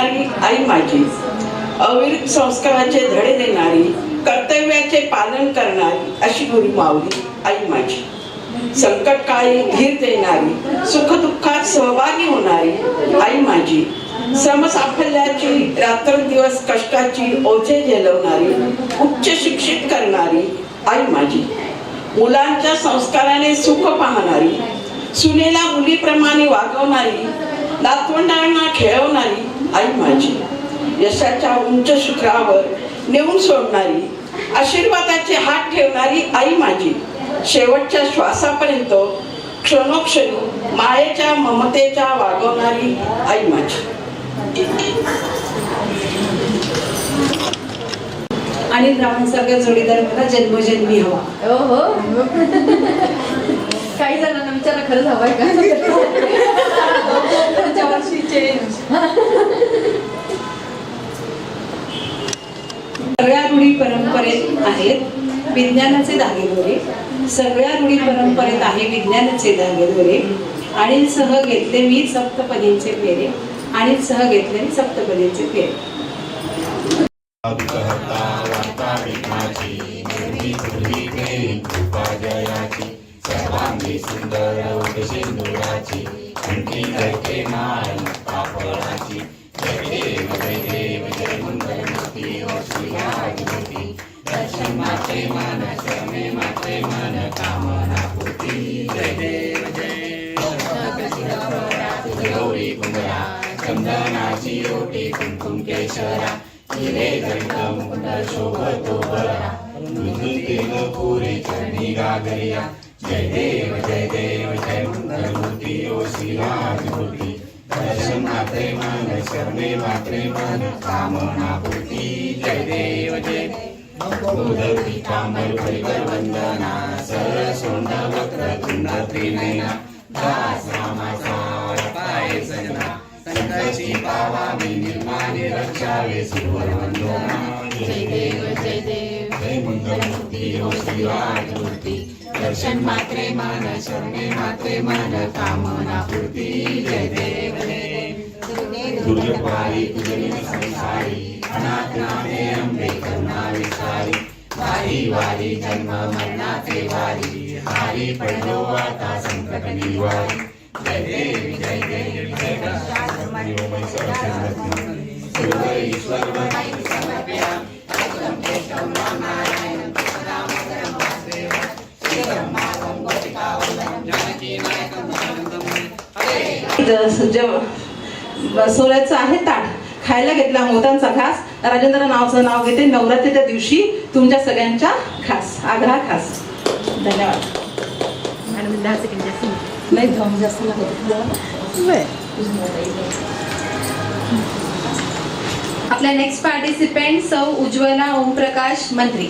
करणारी आई माझी. अविरत संस्काराचे धडे देणारी कर्तव्याचे पालन करणारी अशी गुरु माऊली आई माझी. संकटकाळी धीर देणारी सुखदुःखात सहभागी होणारी आई माझी. समसाफल्याची रात्रंदिवस कष्टाची ओझे झेलवणारी उच्च शिक्षित करणारी आई माझी. मुलांच्या संस्काराने सुख पाहणारी सुनेला मुलीप्रमाणे वागवणारी नातवंडांना खेळवणारी आई माझी यशाच्या उंच शिखरावर नेऊन सोडणारी आशीर्वादाचे हात ठेवणारी आई माझी शेवटच्या श्वासापर्यंत क्षणोक्षणी मायेच्या ममतेच्या वागवणारी आई माझी. आणि रावांसारखा जोडीदार मला जन्मजन्मी हवा. हो हो. काही जणांना विचारा खरंच हवाय का? वर्षी चेंज सगळ्या रूढी परंपरेत आहेत. विज्ञानाचे धागेदोरे सगळ्या रूढी परंपरेत आहे विज्ञानाचे धागेदोरे आणि सह घेतले मी सप्तपदींचे फेरे. आणि सह घेतले मी सप्तपदींचे फेरे. विकहर्ता वार्ता कंठी जयते नाय कापडाची जय देव जय देव जय मंगलमूर्ती ओ श्रीराजमूर्ती दर्शन माते मन शमे माते मन कामना पूर्ती जय देव जय गौरी कुंदरा चंदनाची ओटी कुंकुम केशरा हिरे जंत मुकुंद शोभतो बरा तेल पुरे चरणी गागरिया जय देव जय देव जय मंगलमूर्ती ओ श्रीराजमूर्ती दर्शन मात्रे मन शरणे मात्रे मन कामना पूर्ती। जय देव जय। उदर पितांबर परिवर वंदना सर वक्र तुंड त्रिनयना दास रामाचा पाय सजना। संकटी पावामी निर्माणे रक्षावे सुवर वंदना जय देव देव मंगलमूर्ती ओ श्रीराजमूर्ती दर्शन मात्रे मन शरणे मात्रे मन कामना पूर्ती. जय देव दुर्गपारी तुझे संसारी. अनाथ नामे अंबे करुणा विसारी. वारी वारी जन्म मरणाचे वारी. हारी पडलो आता संकट निवारी. जय देवी जय देवी जय सरस्वती सर्व ईश्वर बनाई सोल्याचं आहे ताट. खायला घेतला मोत्यांचा घास. राजेंद्र नावाचं नाव घेते. नवरात्रीच्या दिवशी तुमच्या सगळ्यांच्या खास. आग्रहा खास. धन्यवाद. मॅडम दहा सेकंड जास्त नाही. धम जास्त लागत आपल्या नेक्स्ट पार्टिसिपेंट सौ उज्ज्वला ओमप्रकाश मंत्री.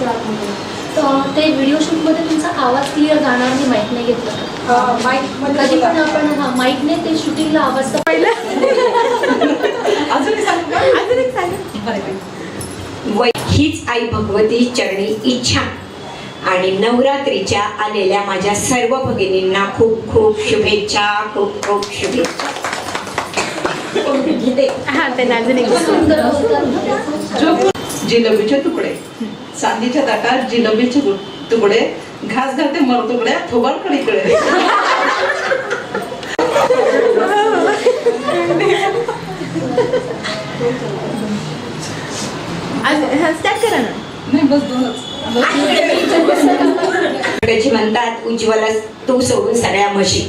तर ते व्हिडिओ शूटमध्ये तुमचा आवाज क्लिअर गाणार मी माईक नाही घेतलं. कधी पण आपण हा माईकने ते शूटिंगला आवाज तर पहिला? अजून एक सांगू का? अजून एक सांगा? बरं, बरं. व हीच आई भगवती चरणी इच्छा. आणि नवरात्रीच्या आलेल्या माझ्या सर्व भगिनींना खूप खूप शुभेच्छा खूप खूप शुभेच्छा. जिलेबीचे तुकडे. चांदीच्या ताटात जिलेबीचे तुकडे घास घालते मर तुकड्या थोबाडकडे इकडे नाही बस दोनच. म्हणतात उज्ज्वला तू सोडून सगळ्या म्हशी.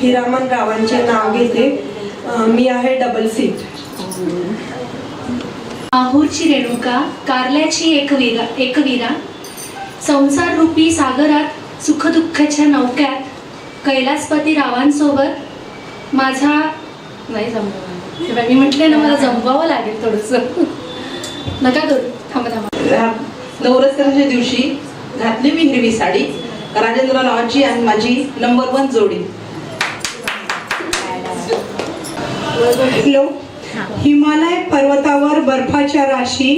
हिरामन रावांचे नाव घेते. मी आहे डबल सीट माहूरची रेणुका कारल्याची एकवीरा एकवीरा संसार रूपी सागरात सुखदुःखाच्या नौक्यात कैलासपती रावांसोबत माझा नाही जमलं तेव्हा मी म्हटले ना मला जमवावं लागेल थोडंसं. नका करू. थांबा थांबा. नवरात्राच्या दिवशी घातली मी हिरवी साडी. राजेंद्र रावाची आणि माझी नंबर वन जोडी. हॅलो हिमालय पर्वतावर बर्फाच्या राशी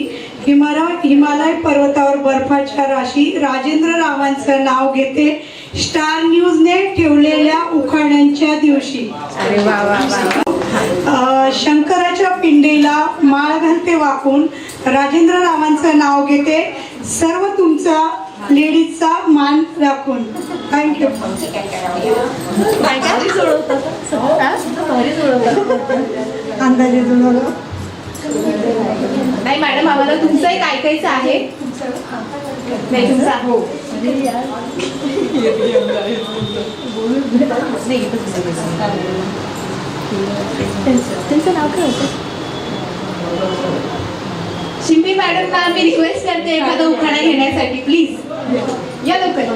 हिमालय हिमालय पर्वतावर बर्फाच्या राशी राजेंद्र रावांचं नाव घेते स्टार न्यूजने ठेवलेल्या उखाण्यांच्या दिवशी. शंकराच्या पिंडीला माळ घालते वाकून. राजेंद्र रावांचं नाव घेते सर्व तुमचा लेडीजचा मान राखून. थँक्यू काय काय हा? नाही मॅडम आम्हाला तुमचं एक ऐकायचं आहे. नाही तुमचा हो. नाही, त्यांचं नाव काय होतं? शिंपी मॅडमना मी रिक्वेस्ट करते एखादा उखाणा घेण्यासाठी. प्लीज या लवकर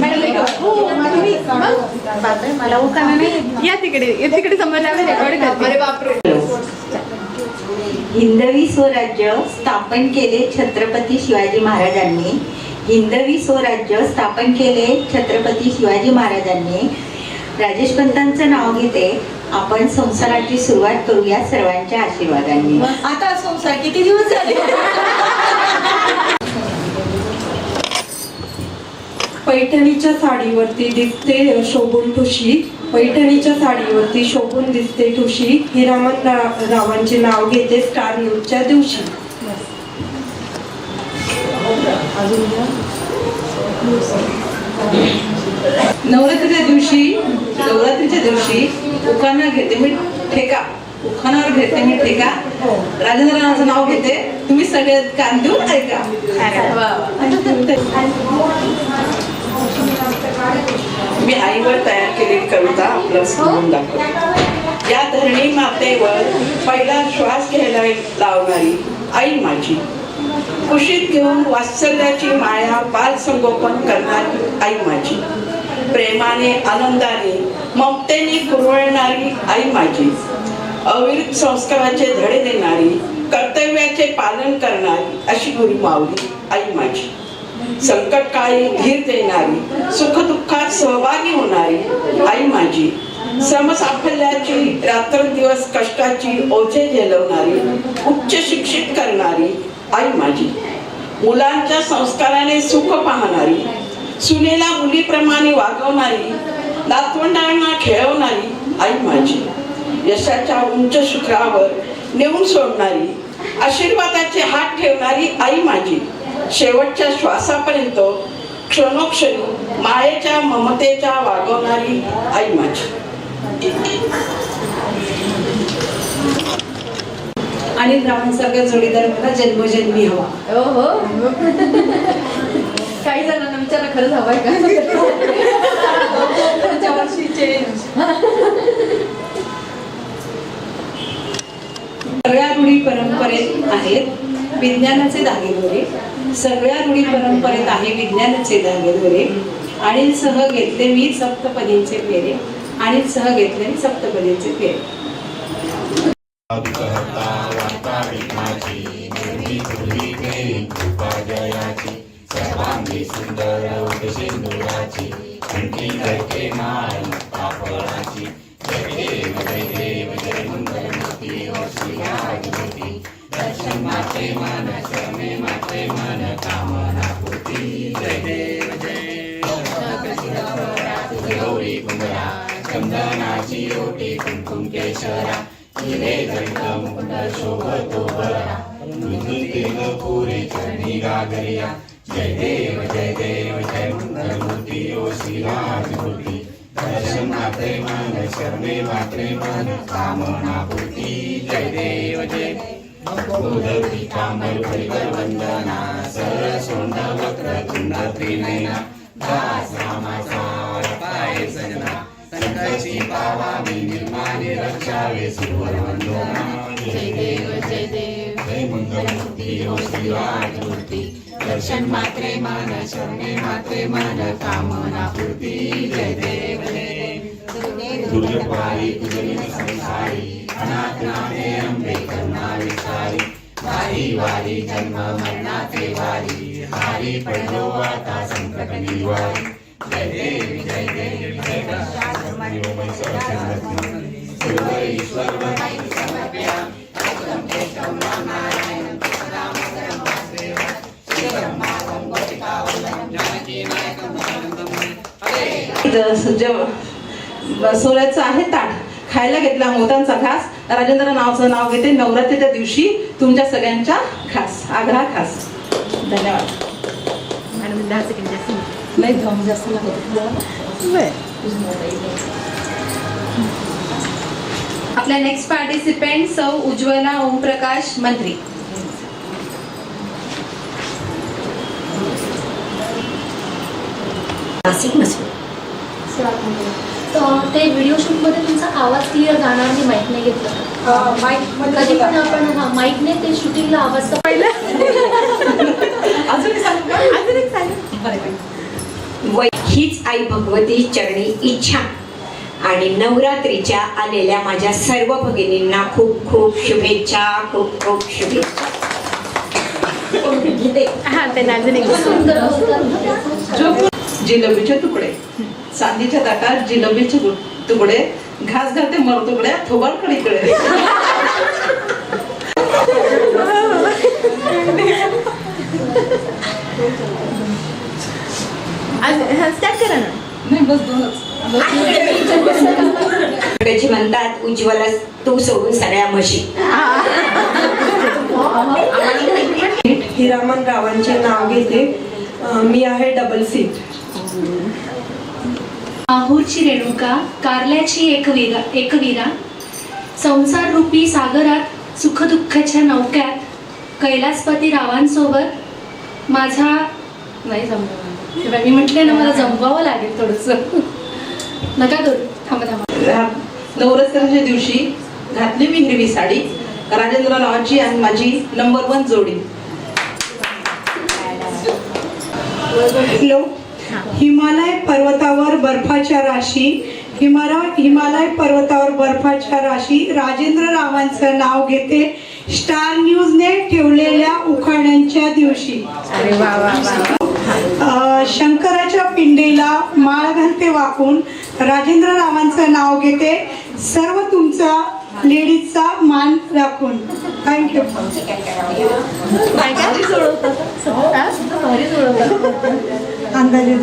मॅडम एक- हो, तुम्ही- मग? मला उखाणा नाही या तिकडे तिकडे आम्ही रेकॉर्ड करते. अरे बापरे. हिंदवी स्वराज्य स्थापन केले छत्रपती शिवाजी महाराजांनी. हिंदवी स्वराज्य स्थापन केले छत्रपती शिवाजी महाराजांनी. राजेश पंतांचं नाव घेते. आपण संसाराची सुरुवात करूया सर्वांच्या आशीर्वादांनी. आता संसार किती दिवस झाले? पैठणीच्या साडीवरती दिसते शोभून ठुशी पैठणीच्या साडीवरती शोभून दिसते ठुशी हिरामन रा- रावांचे नाव घेते स्टार न्यूजच्या दिवशी. नवरात्रीच्या दिवशी नवरात्रीच्या दिवशी उखाणा घेते मी ठेका. उखाणावर घेते मी ठेका. राजेंद्र रावांचं नाव घेते. तुम्ही सगळे कान देऊन ऐका मी आईवर तयार केलेली कविता आपलं म्हणून दाखवते. या धरणी मातेवर पहिला श्वास घ्यायला लावणारी आई माझी. कुशीत घेऊन वात्सल्याची माया बाल संगोपन करणारी आई माझी. प्रेमाने आनंदाने ममतेने कुरवळणारी आई माझी. अविरत संस्काराचे धडे देणारी कर्तव्याचे पालन करणारी अशी गुरु माऊली आई माझी. संकटकाळी धीर देणारी सुखदुःखात सहभागी होणारी आई माझी. समसाफल्याची रात्रंदिवस कष्टाची ओझे झेलवणारी उच्च शिक्षित करणारी आई माझी. मुलांच्या संस्काराने सुख पाहणारी सुनेला मुलीप्रमाणे वागवणारी नातवंडांना खेळवणारी आई माझी. यशाच्या उंच शिखरावर नेऊन सोडणारी आशीर्वादाचे हात ठेवणारी आई माझी. शेवटच्या श्वासापर्यंत क्षणोक्षणी मायेच्या ममतेच्या वागवणारी आई माझी. आणि रावांसारखा जोडीदार मला जन्मजन्मी हवा. हो हो काही जणांना विचारलं खरंच हवंय का? वर्षी. सगळ्या रूढी परंपरेत आहेत. विज्ञानाचे धागेदोरे सगळ्या रूढी परंपरेत आहे विज्ञानाचे धागेदोरे आणि सह घेतले मी सप्तपदींचे फेरे. आणि सह घेतले मी सप्तपदींचे फेरे. कहता शरा केशरा हिरे जंग मुकुंद शोभतो बरा. मृदुतेन पुरे चरणी गागरिया. जय देव जय देव जय मंगल मूर्ती ओ श्रीराज मूर्ती दर्शन मात्रे मन शरणे मात्रे मन कामना पूर्ती जय देव जय बोध कामल परिवर वंदना सरसोंड वक्र तुंड त्रिनयना दास रामाचा पाय सजना. संकटी पावावी स्वामी रक्षावे सुवर वंदना जय देव जय देव जय मंगल हो ओ दर्शन मात्रे मन शरणे मात्रे मन कामना पूर्ती जय देव जय दुर्गपारी संसारी अनाथ नामे अंबे करुणा विसारी वारी वारी जन्म मरणाचे वारी हारी पडलो आता संकट निवारी जय देव जय देव जय देव सोऱ्याचं आहे ताट. खायला घेतला मोत्यांचा घास. राजेंद्र नावाचं नाव घेते. नवरात्रीच्या दिवशी तुमच्या सगळ्यांच्या खास. आग्रह खास. धन्यवाद. नाही. जास्त लागत आपल्या नेक्स्ट पार्टिसिपेंट सौ उज्ज्वला ओमप्रकाश मंत्री. नाशिक नसून तर ते व्हिडिओ शूटमध्ये तुमचा आवाज क्लिअर जाणार माईक नाही घेतलं कधी पण आपण हा माईकने ते शूटिंगला आवाज तर पहिला. अजून सांगू? अजून सांगा. हीच आई भगवती चरणी इच्छा. आणि नवरात्रीच्या आलेल्या माझ्या सर्व भगिनींना खूप खूप शुभेच्छा खूप खूप शुभेच्छा. हा जिलेबीचे तुकडे. चांदीच्या ताटात जिलेबीचे तुकडे. घास घालते मर तुकड्या थोबाड कडीकडे स्टार्ट करा ना. नाही बस दोनच. त्याची म्हणतात उज्ज्वला तू सोडून सगळ्या म्हशी. हिरामन रावांचे नाव घेते. मी आहे डबल सीट माहूरची रेणुका कारल्याची एक विरा एक विरा संसार रूपी सागरात सुखदुःखाच्या नौक्यात कैलासपती रावांसोबत माझा नाही जमलं. तेव्हा मी म्हटले ना मला जमवावं लागेल थोडंसं. नका करू. थांबा थांबा. नवरात्रीच्या दिवशी घातली मी हिरवी साडी. राजेंद्र नावाची आणि माझी नंबर वन जोडी. हॅलो हिमालय पर्वतावर बर्फाच्या राशी हिमालय हिमालय पर्वतावर बर्फाच्या राशी राजेंद्र रावांचं नाव घेते स्टार न्यूजने ठेवलेल्या उखाण्यांच्या दिवशी. अरे वा. शंकराच्या पिंडीला माळ घालते वाकून. राजेंद्र रावांचं नाव घेते. सर्व तुमचा लेडीजचा मान राखून. थँक्यू अंदाजे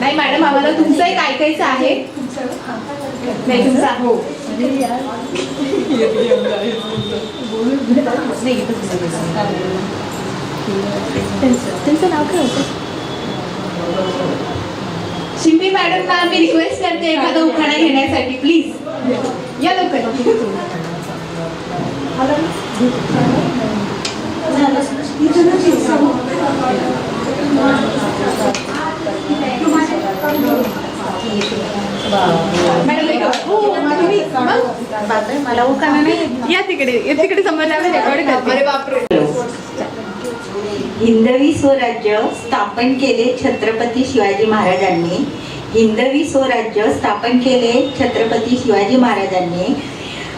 नाही मॅडम आम्हाला तुमचं एक ऐकायचं आहे. नाही तुमचा हो. त्यांचं नाव काय होतं शिंपी मॅडमना मी रिक्वेस्ट करते एखादा उखाणा घेण्यासाठी. प्लीज या लवकर. मॅडम एक हो, मला उखाणा नाही. या तिकडे या तिकडे आम्ही रेकॉर्ड करते. बापरे. हिंदवी स्वराज्य स्थापन केले छत्रपती शिवाजी महाराजांनी. हिंदवी स्वराज्य स्थापन केले छत्रपती शिवाजी महाराजांनी.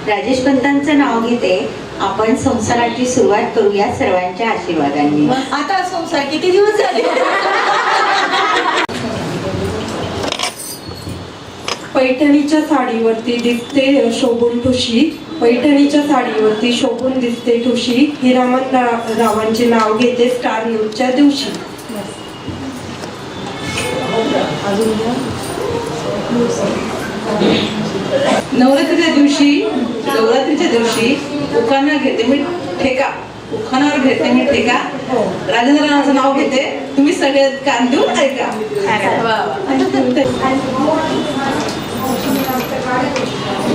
राजेश पंतांचं नाव घेते. आपण संसाराची सुरुवात करूया सर्वांच्या आशीर्वादांनी. आता संसार किती दिवस झाले? पैठणीच्या साडीवरती दिसते शोभून ठुशी पैठणीच्या साडीवरती शोभून दिसते ठुशी. हिरामन रा- रावांचे नाव घेते स्टार न्यूजच्या दिवशी. नवरात्रीच्या दिवशी नवरात्रीच्या दिवशी उखाणा घेते मी ठेका. उखाणावर घेते मी ठेका. राजेंद्र नावाचं नाव घेते. तुम्ही सगळे कान देऊन ऐका.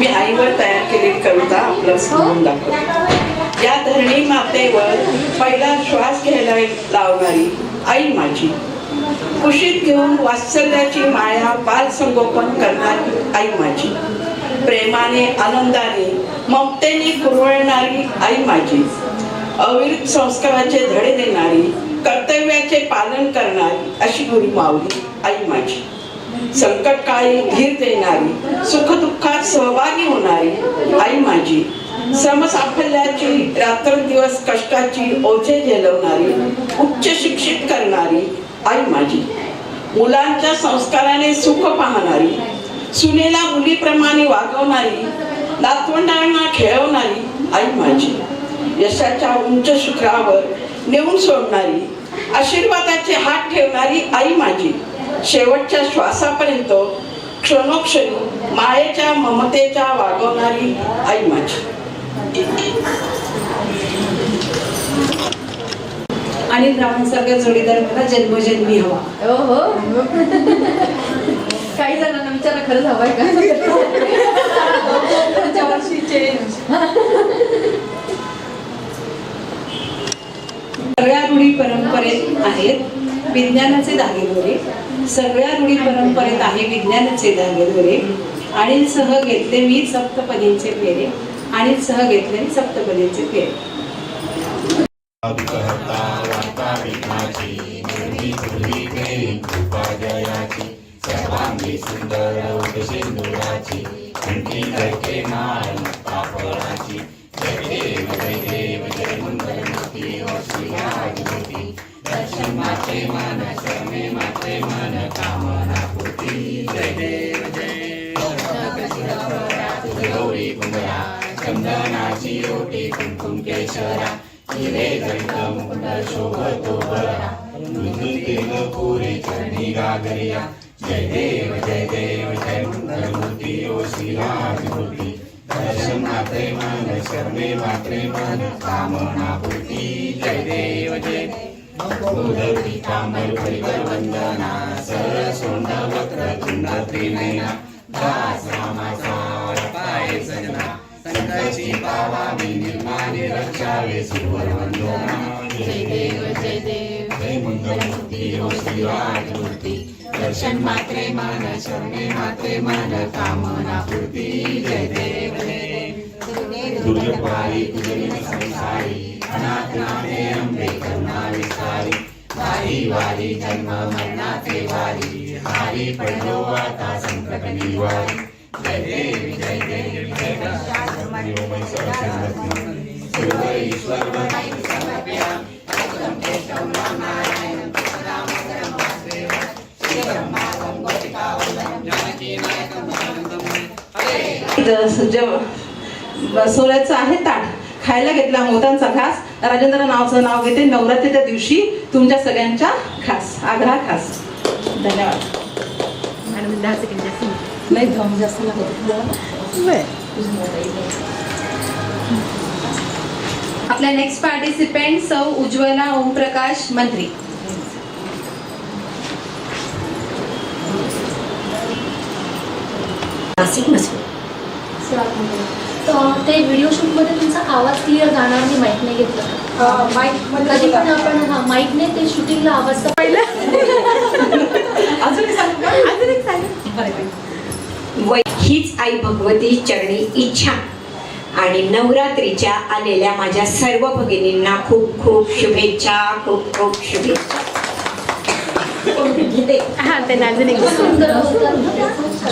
मी आईवर तयार केलेली कविता आपलं समजून दाखवते. या धरणी मातेवर पहिला श्वास घ्यायला लावणारी आई माझी. कुशीत घेऊन वात्सल्याची माया बाल संगोपन करणारी आई माझी. प्रेमाने आनंदाने ममतेने कुरवळणारी आई माझी. अविरत संस्काराचे धडे देणारी कर्तव्याचे पालन करणारी अशी गुरु माऊली आई माझी. संकट काळी धीर देणारी सुखदुःखात सहभागी होणारी आई माझी. समसाफल्याची रात्रंदिवस कष्टाची ओझे झेलवणारी उच्च शिक्षित करणारी आई माझी. मुलांच्या संस्काराने सुख पाहणारी सुनेला मुलीप्रमाणे वागवणारी नातवंडांना खेळवणारी आई माझी. यशाच्या उंच शिखरावर नेऊन सोडणारी आशीर्वादाचे हात ठेवणारी आई माझी. शेवटच्या श्वासापर्यंत क्षणोक्षणी मायेच्या ममतेच्या वागवणारी आई माझी. अनिल रावांसारखा जोडीदार मला जन्मजन्मी हवा. हो हो काही जणांना विचारा खरंच हवाय का? वर्षी change. सगळ्या रूढी परंपरेत आहेत. विज्ञानाचे धागेदोरे सगळ्या रूढी परंपरेत आहे विज्ञानाचे धागेदोरे आणि सह घेतले मी सप्तपदींचे फेरे. आणि सह घेतले मी सप्तपदींचे फेरे. मन माते मन कामना पूर्ती जय देव जय गौरी कुंभरा चंदनाची ओटी कुंकुम केशरा हिरे जंत मुकुट शोभतो बरा मृदुतेन पुरे चरणी गागरिया जय देव जय देव जय मंगलमूर्ती ओ श्रीराजमूर्ती दर्शन मात्रे मन शरणे मात्रे मन कामना पूर्ती जय देव जय मोदकी कांबर वंदना सर सोंड वक्र तुंड त्रिनयना दास रामाचा पाय सजना निर्माणे रक्षावे सुवर वंदना जय देव जय देव जय दर्शन मात्रे मान शरणे मात्रे मान कामना पूर्ती जय देव जय दुर्गपारी तुझे संसारी अनाथ नामे अंबे करुणा विस्तारी वारी वारी जन्म मरणाचे वारी हारी पडलो आता संकट निवारी जय देव जय देव जय गणपती ओमय सरस्वती सर्व ईश्वर बनाई समर्पया एकदम केशव नारायण रामचंद्र वासुदेव श्री ब्रह्मा गणपतिका वंदनं जानकी नायकं हरे सोन्याचं आहे ताट. खायला घेतला मोत्यांचा घास. राजेंद्र नावाचं नाव घेते. नवरात्रीच्या दिवशी तुमच्या सगळ्यांच्या खास आग्रहा खास धन्यवाद. मॅडम दहा सेकंड जास्त नाही. जाऊन जास्त लागत आपल्या नेक्स्ट पार्टिसिपेंट सौ उज्ज्वला ओमप्रकाश मंत्री. नाशिक तर ते व्हिडिओ शूटमध्ये तुमचा आवाज क्लिअर जाणार मी माईक नाही घेतलं. कधी पण आपण हा माईकने ते शूटिंगला आवाज पहिला. हीच आई भगवती चरणी इच्छा. आणि नवरात्रीच्या आलेल्या माझ्या सर्व भगिनींना खूप खूप शुभेच्छा खूप खूप शुभेच्छा.